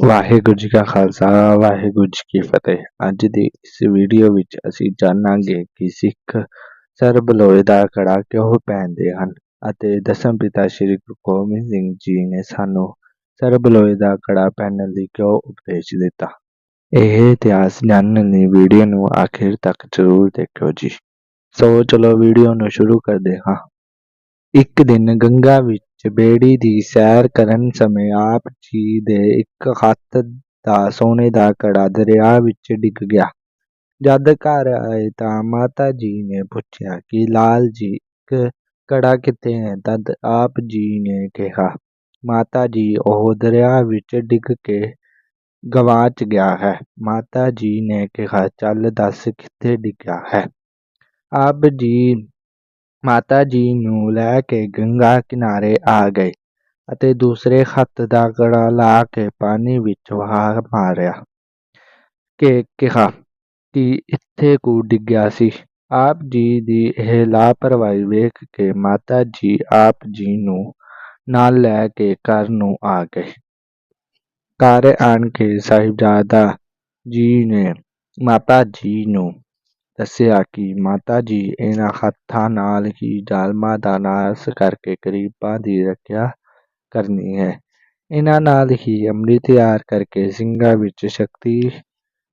ਵਾਹਿਗੁਰੂ ਜੀ ਕਾ ਖਾਲਸਾ, ਵਾਹਿਗੁਰੂ ਜੀ ਕੀ ਫਤਿਹ। ਅੱਜ ਦੀ ਇਸ ਵੀਡੀਓ ਵਿੱਚ ਅਸੀਂ ਜਾਣਾਂਗੇ ਕਿ ਸਿੱਖ ਸਰਬਲੋਏ ਦਾ ਕੜਾ ਕਿਉਂ ਪਹਿਨਦੇ ਹਨ ਅਤੇ ਦਸਮ ਪਿਤਾ ਸ੍ਰੀ ਗੁਰੂ ਗੋਬਿੰਦ ਸਿੰਘ ਜੀ ਨੇ ਸਾਨੂੰ ਸਰਬਲੋਏ ਦਾ ਕੜਾ ਪਹਿਨਣ ਲਈ ਕਿਉਂ ਉਪਦੇਸ਼ ਦਿੱਤਾ? ਇਹ ਇਤਿਹਾਸ ਜਾਣਨ ਲਈ ਵੀਡੀਓ ਨੂੰ ਆਖਿਰ ਤੱਕ ਜ਼ਰੂਰ ਦੇਖਿਓ ਜੀ। ਸੋ ਚਲੋ ਵੀਡੀਓ ਨੂੰ ਸ਼ੁਰੂ ਕਰਦੇ ਹਾਂ। ਇੱਕ ਦਿਨ ਗੰਗਾ ਵਿੱਚ ਚਬੇੜੀ ਦੀ ਸੈਰ ਕਰਨ ਸਮੇਂ ਆਪ ਜੀ ਦੇ ਇੱਕ ਹੱਥ ਦਾ, ਸੋਨੇ ਦਾ ਕੜਾ ਦਰਿਆ ਵਿੱਚ ਡਿੱਗ ਗਿਆ। ਜਦ ਘਰ ਆਏ ਤਾਂ ਮਾਤਾ ਜੀ ਨੇ ਪੁੱਛਿਆ ਕਿ, ਲਾਲ ਜੀ, ਇੱਕ ਕੜਾ ਕਿੱਥੇ ਹੈ? ਤਦ ਆਪ ਜੀ ਨੇ ਕਿਹਾ, ਮਾਤਾ ਜੀ, ਉਹ ਦਰਿਆ ਵਿੱਚ ਡਿੱਗ ਕੇ ਗਵਾਚ ਗਿਆ ਹੈ। ਮਾਤਾ ਜੀ ਨੇ ਕਿਹਾ, ਚੱਲ ਦੱਸ ਕਿੱਥੇ ਡਿੱਗਿਆ ਹੈ? ਆਪ ਜੀ ਮਾਤਾ ਜੀ ਨੂੰ ਲੈ ਕੇ ਗੰਗਾ ਕਿਨਾਰੇ ਆ ਗਏ ਅਤੇ ਦੂਸਰੇ ਹੱਥ ਦਾ ਕੜਾ ਲਾ ਕੇ ਪਾਣੀ ਵਿੱਚ ਵਹਾ ਮਾਰਿਆ ਕਿ ਕਿਹਾ ਕਿ ਇੱਥੇ ਕੁ ਡਿੱਗਿਆ ਸੀ। ਆਪ ਜੀ ਦੀ ਇਹ ਲਾਪਰਵਾਹੀ ਵੇਖ ਕੇ ਮਾਤਾ ਜੀ ਆਪ ਜੀ ਨੂੰ ਨਾਲ ਲੈ ਕੇ ਘਰ ਨੂੰ ਆ ਗਏ। ਘਰ ਆਣ ਕੇ ਸਾਹਿਬਜ਼ਾਦਾ ਜੀ ਨੇ ਮਾਤਾ ਜੀ ਨੂੰ ਦੱਸਿਆ ਕਿ ਮਾਤਾ ਜੀ ਇਹਨਾਂ ਹੱਥਾਂ ਨਾਲ ਹੀ ਜ਼ਾਲਮਾਂ ਦਾ ਨਾਸ ਕਰਕੇ ਗਰੀਬਾਂ ਦੀ ਰੱਖਿਆ ਕਰਨੀ ਹੈ। ਇਹਨਾਂ ਨਾਲ ਹੀ ਅੰਮ੍ਰਿਤ ਤਿਆਰ ਕਰਕੇ ਸਿੰਘਾਂ ਵਿੱਚ ਸ਼ਕਤੀ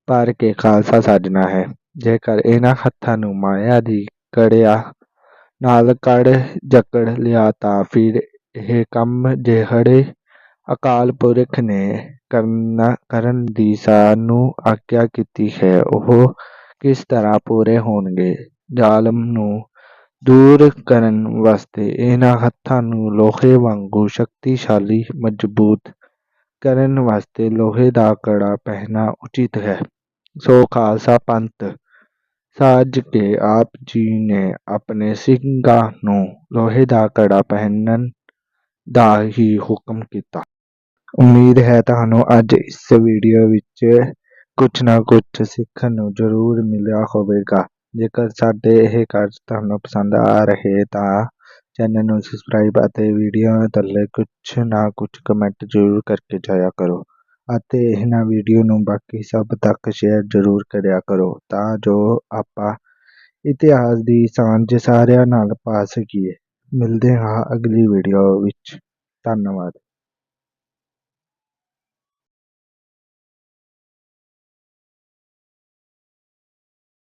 ਭਰ ਕੇ ਖਾਲਸਾ ਸਾਜਨਾ ਹੈ। ਜੇਕਰ ਇਹਨਾਂ ਹੱਥਾਂ ਨੂੰ ਮਾਇਆ ਦੀ ਕੜਿਆ ਨਾਲ ਕੜ ਜਕੜ ਲਿਆ ਤਾਂ ਫਿਰ ਇਹ ਕੰਮ ਜਿਹੜੇ ਅਕਾਲ ਪੁਰਖ ਨੇ ਕਰਨ ਦੀ ਸਾਨੂੰ ਆਗਿਆ ਕੀਤੀ ਹੈ, ਉਹ ਕਿਸ ਤਰ੍ਹਾਂ ਪੂਰੇ ਹੋਣਗੇ? ਜ਼ਾਲਮ ਨੂੰ ਦੂਰ ਕਰਨ ਵਾਸਤੇ ਇਹਨਾਂ ਹੱਥਾਂ ਨੂੰ ਲੋਹੇ ਵਾਂਗੂ ਸ਼ਕਤੀਸ਼ਾਲੀ ਮਜ਼ਬੂਤ ਕਰਨ ਵਾਸਤੇ ਲੋਹੇ ਦਾ ਕੜਾ ਪਹਿਨਣਾ ਉਚਿਤ ਹੈ। ਸੋ ਖਾਲਸਾ ਪੰਥ, ਸਾਜ ਕੇ ਆਪ ਜੀ ਨੇ ਆਪਣੇ ਸਿੰਘਾਂ ਨੂੰ ਲੋਹੇ ਦਾ ਕੜਾ ਪਹਿਨਣ ਦਾ ਹੀ ਹੁਕਮ ਕੀਤਾ। ਉਮੀਦ ਹੈ ਤੁਹਾਨੂੰ ਅੱਜ ਇਸ ਵੀਡੀਓ ਵਿੱਚ ਕੁਛ ਨਾ ਕੁਛ ਸਿੱਖਣ ਨੂੰ ਜ਼ਰੂਰ ਮਿਲਿਆ ਹੋਵੇਗਾ। ਜੇਕਰ ਸਾਡੇ ਇਹ ਕਾਰਜ ਤੁਹਾਨੂੰ ਪਸੰਦ ਆ ਰਹੇ ਤਾਂ ਚੈਨਲ ਨੂੰ ਸਬਸਕ੍ਰਾਈਬ ਅਤੇ ਵੀਡੀਓ ਥੱਲੇ ਕੁਛ ਨਾ ਕੁਛ ਕਮੈਂਟ ਜ਼ਰੂਰ ਕਰਕੇ ਜਾਇਆ ਕਰੋ ਅਤੇ ਇਹਨਾਂ ਵੀਡੀਓ ਨੂੰ ਬਾਕੀ ਸਭ ਤੱਕ ਸ਼ੇਅਰ ਜ਼ਰੂਰ ਕਰਿਆ ਕਰੋ ਤਾਂ ਜੋ ਆਪਾਂ ਇਤਿਹਾਸ ਦੀ ਸਾਂਝ ਸਾਰਿਆਂ ਨਾਲ ਪਾ ਸਕੀਏ। ਮਿਲਦੇ ਹਾਂ ਅਗਲੀ ਵੀਡੀਓ ਵਿੱਚ। ਧੰਨਵਾਦ।